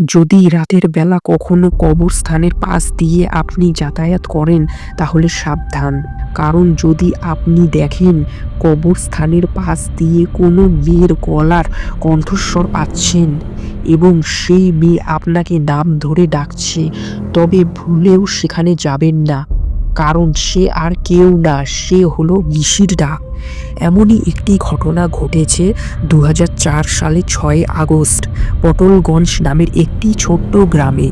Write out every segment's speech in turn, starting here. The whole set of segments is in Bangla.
যদি রাতের বেলা কখনো কবরস্থানের পাশ দিয়ে আপনি যাতায়াত করেন, তাহলে সাবধান। কারণ যদি আপনি দেখেন কবরস্থানের পাশ দিয়ে কোনো মেয়ের গলার কণ্ঠস্বর পাচ্ছেন এবং সেই মেয়ে আপনাকে নাম ধরে ডাকছে, তবে ভুলেও সেখানে যাবেন না। কারণ সে আর কেউ না, সে হলো ঋষির ডাক এমনই একটি ঘটনা ঘটেছে দু হাজার চার সালে ছয় আগস্ট। পটলগঞ্জ নামের একটি ছোট্ট গ্রামে।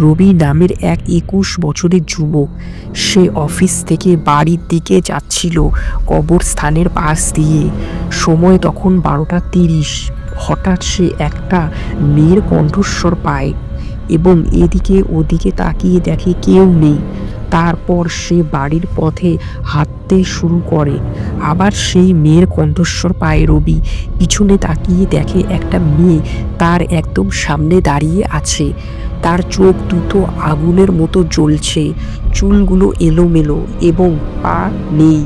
রবি নামের এক একুশ বছরের যুবক। সে অফিস থেকে বাড়ির দিকে যাচ্ছিল কবরস্থানের পাশ দিয়ে। সময় তখন বারোটা তিরিশ। হঠাৎ সে একটা মেয়ের কণ্ঠস্বর পায় এবং এদিকে ওদিকে তাকিয়ে দেখে কেউ নেই। তারপর সে বাড়ির পথে হাঁটতে শুরু করে। আবার সেই মেয়ের কণ্ঠস্বর পায় রবি। পিছনে তাকিয়ে দেখে একটা মেয়ে তার একদম সামনে দাঁড়িয়ে আছে। তার চোখ দুটো আগুনের মতো জ্বলছে। চুলগুলো এলোমেলো এবং পা নেই।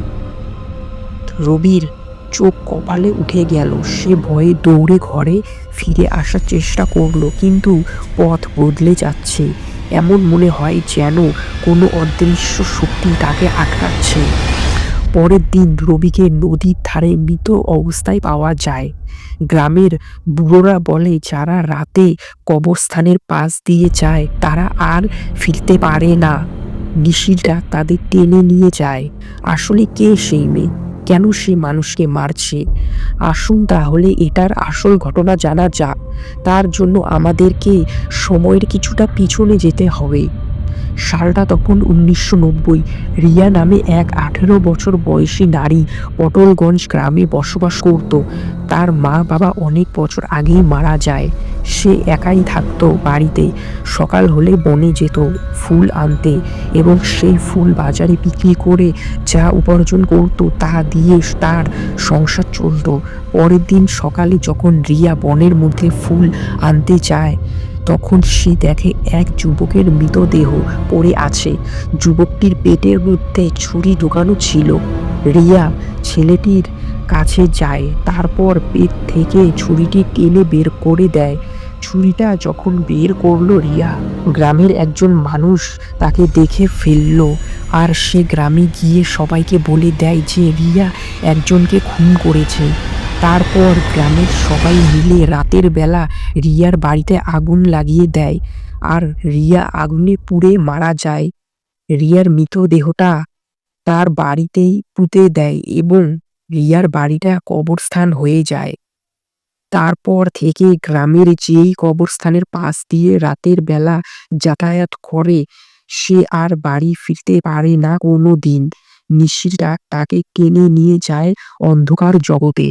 রবির চোখ কপালে উঠে গেল। সে ভয়ে দৌড়ে ঘরে ফিরে আসার চেষ্টা করল, কিন্তু পথ বদলে যাচ্ছে। এমন মনে হয় যেন কোনো অদৃশ্য শক্তি তাকে আটকাচ্ছে। পরের দিন রবিকে নদীর ধারে মৃত অবস্থায় পাওয়া যায়। গ্রামের বুড়োরা বলে, যারা রাতে কবরস্থানের পাশ দিয়ে যায়, তারা আর ফিরতে পারে না। নিশিরা তাদের টেনে নিয়ে যায়। আসলে কে সেই মেয়ে? কেন সে মানুষকে মারছে? আসুন তাহলে এটার আসল ঘটনা জানা যাক। তার জন্য আমাদেরকে সময়ের কিছুটা পিছনে যেতে হবে। সালটা তখন উনিশশো নব্বই। রিয়া নামে এক আঠেরো বছর বয়সী নারী পটলগঞ্জ গ্রামে বসবাস করত। তার মা বাবা অনেক বছর আগেই মারা যায়। সে একাই থাকতো বাড়িতে। সকাল হলে বনে যেত ফুল আনতে এবং সেই ফুল বাজারে বিক্রি করে যা উপার্জন করতো তা দিয়ে তার সংসার চলতো। পরের দিন সকালে যখন রিয়া বনের মধ্যে ফুল আনতে যায়, তখন সে দেখে এক যুবকের মৃতদেহ পড়ে আছে। যুবকটির পেটের মধ্যে ছুরি ঢোকানো ছিল। রিয়া ছেলেটির কাছে যায়, তারপর পেট থেকে ছুরিটি টেনে বের করে দেয়। ছুরিটা যখন বের করল রিয়া, গ্রামের একজন মানুষ তাকে দেখে ফেলল। আর সে গ্রামে গিয়ে সবাইকে বলে দেয় যে রিয়া একজনকে খুন করেছে। তারপর গ্রামের সবাই মিলে রাতের বেলা রিয়ার বাড়িতে আগুন লাগিয়ে দেয় আর রিয়া আগুনে পুড়ে মারা যায়। রিয়ার মৃতদেহটা তার বাড়িতেই পুঁতে দেয় এবং রিয়ার বাড়িটা কবরস্থান হয়ে যায়। তারপর থেকে গ্রামের যেই কবরস্থানের পাশ দিয়ে রাতের বেলা যাতায়াত করে, সে আর বাড়ি ফিরতে পারে না কোনো দিন নিশিরা তাকে কেনে নিয়ে যায় অন্ধকার জগতে।